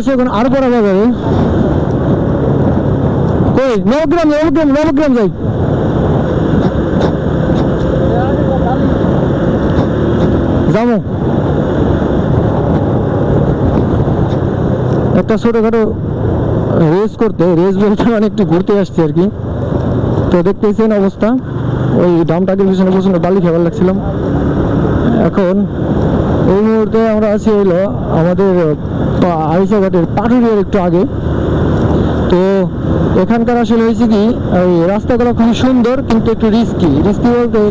পাশে এখন, আর পড়া যাবে কই? নবগ্রাম নবগ্রাম নবগ্রাম যাই। যাব। একটা ছোটোখাটো রেস করতে রেস বলতে মানে একটু ঘুরতে আসছি আর কি। তো দেখতেছেন অবস্থা। ওই ডামটাকে পিছনে প্রচণ্ড বালি খাবার লাগছিলাম। এখন এই মুহূর্তে আমরা আছি হলো আমাদের আইসাঘাটের পাটুরিয়ার একটু আগে। তো এখানকার আসলে হয়েছে কি ওই রাস্তাগুলো খুবই সুন্দর, কিন্তু একটু রিস্কি রিস্কি বলতে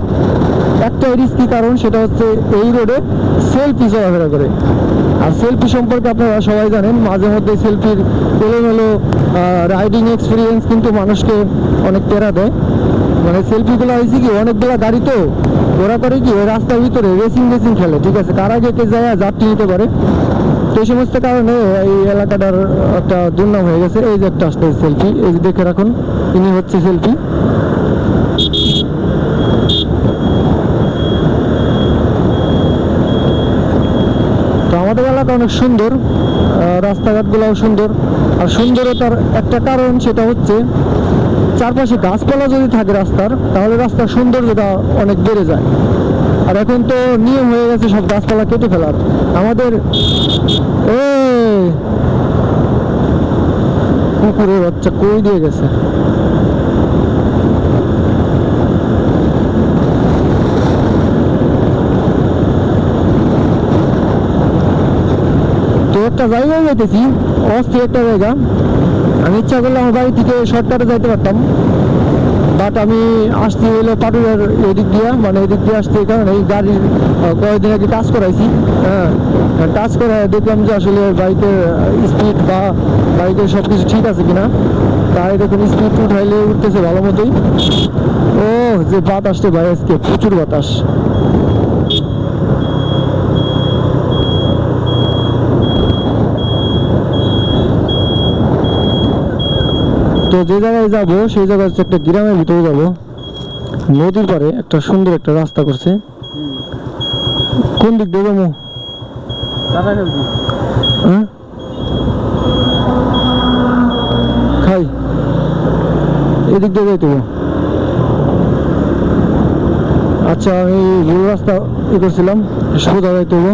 একটাই রিস্কি কারণ, সেটা হচ্ছে এই রোডে সেলফি চলাফেরা করে। আর সেলফি সম্পর্কে আপনারা সবাই জানেন, মাঝে মধ্যে সেলফির এলোমেলো রাইডিং এক্সপিরিয়েন্স কিন্তু মানুষকে অনেক তেরা দেয়। মানে সেলফিগুলো হয়েছে কি, অনেকগুলো গাড়ি তো, ওরা করে কি রাস্তার ভিতরে রেসিং রেসিং খেলে, ঠিক আছে? কার কে যায় যাত্রী নিতে পারে। এই সমস্ত কারণে এই এলাকাটার একটা দুর্নাম হয়ে গেছে। এই যে একটা আসতে সেলফি এই যে দেখে রাখুন, ইনি হচ্ছে সেলফি তো আমাদের এলাকা অনেক সুন্দর রাস্তাঘাটগুলোও সুন্দর। আর সুন্দরতার একটা কারণ সেটা হচ্ছে চারপাশে গাছপালা যদি থাকে রাস্তার, তাহলে রাস্তার সৌন্দর্যটা অনেক বেড়ে যায়। আর এখন তো নিয়ম হয়ে গেছে সব গাছপালা কেটে ফেলার। আমাদের এই কুকুরের বাচ্চা কই দিয়ে গেছে? তো একটা জায়গায় যাইতেছি, অস্থির একটা জায়গা। আমি ইচ্ছা করলে আমার বাড়ি থেকে শর্টকাটে যাইতে পারতাম। বাট আমি আসছি হলো পাটুয়ার এদিক দিয়ে মানে এদিক দিয়ে আসতে কারণ এই গাড়ির কয়েকদিন আগে কাজ করাইছি। হ্যাঁ কাজ করে দেখলাম যে আসলে বাইকের স্পিড বা বাইকের সব কিছু ঠিক আছে কিনা। তাই দেখুন স্পিড উঠাইলে উঠতেছে ভালো মতোই। ও, যে বাতাসটা ভাই আজকে, প্রচুর বাতাস। যে জায়গায় যাব, সেই জায়গা হচ্ছে একটা গ্রামের ভিতরে যাব। নদীর পাড়ে একটা সুন্দর একটা রাস্তা করছে। কোন দিক দিয়ে যাব? হ্যাঁ? খাই। এদিক দিয়ে যাইতে। আচ্ছা আমি রাস্তা ই করছিলাম, সোজা যাইতে হব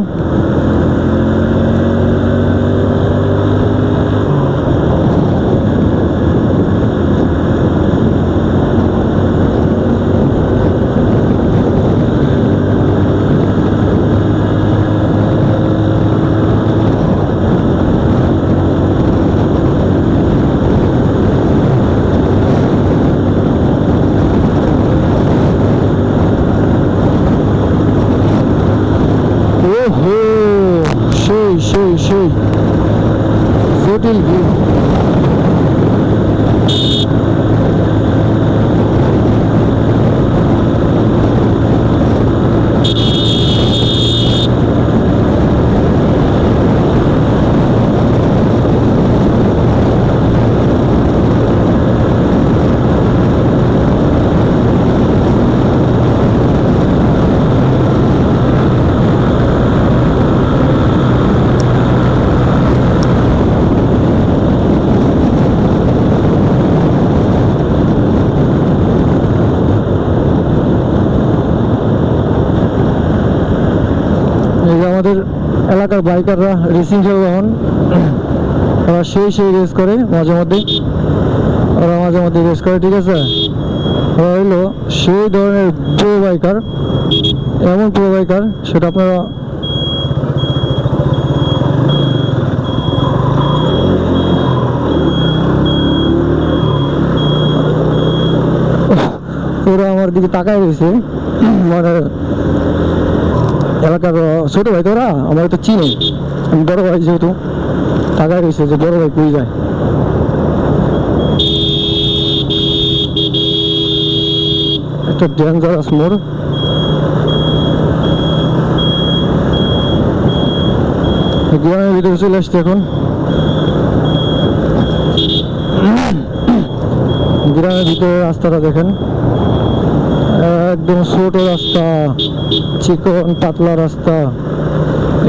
ওহো সেই সেই সেই জটিল ভিউ এই যে আমাদের এলাকার বাইকাররা রেসিং যখন ওরা সেই সেই রেস করে মাঝে মধ্যে। ওরা মাঝে মধ্যে রেস করে, ঠিক আছে? ওরা হইল সেই ধরনের প্রো বাইকার এমন প্রো বাইকার সেটা আপনারা ওরা আমার দিকে তাকায় রয়েছে। মানে এলাকার ছোট ভাই তো ওরা, আমার তো চিনি। আমি বড় ভাই যেহেতু টাকা রয়েছে যে বড় ভাই কই যায়। একটা ডেঞ্জারাস মোড় গ্রামের ভিতরে চলে আসছে এখন। গ্রামের ভিতরে রাস্তাটা দেখেন। একদম ছোট রাস্তা। চিকন পাতলা রাস্তা।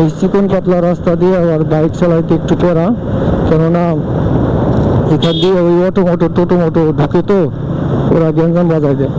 এই চিকন পাতলা রাস্তা দিয়ে আবার বাইক চালাইতে একটু করা। কেননা এখান দিয়ে ওই অটো মোটো টোটো মোটো ঢুকে তো ওরা গ্যাঞ্জাম বাজায় দেয়।